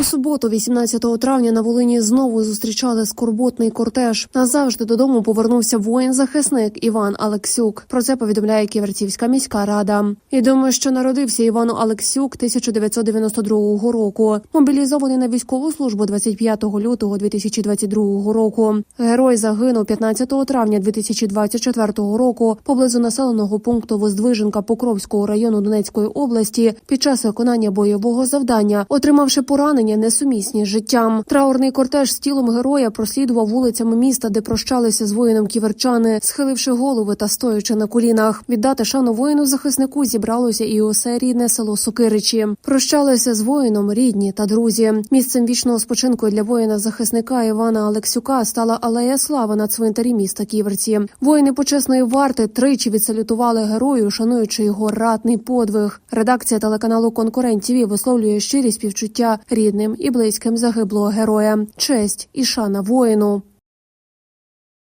У суботу, 18 травня, на Волині знову зустрічали скорботний кортеж. Назавжди додому повернувся воїн-захисник Іван Алексюк. Про це повідомляє Ківерцівська міська рада. Відомо, що народився Іван Алексюк 1992 року. Мобілізований на військову службу 25 лютого 2022 року. Герой загинув 15 травня 2024 року поблизу населеного пункту Воздвиженка Покровського району Донецької області під час виконання бойового завдання, отримавши поранення несумісні з життям. Траурний кортеж з тілом героя прослідував вулицями міста, де прощалися з воїном ківерчани, схиливши голови та стоячи на колінах. Віддати шану воїну захиснику зібралося і у серійне село Сокиричі. Прощалися з воїном рідні та друзі. Місцем вічного спочинку для воїна захисника Івана Алексюка стала алея слави на цвинтарі міста Ківерці. Воїни почесної варти тричі відсалютували герою, шануючи його ратний подвиг. Редакція телеканалу Конкурент ТІВІ висловлює щирі співчуття рідним і близьким загиблого героя, честь і шана воїну.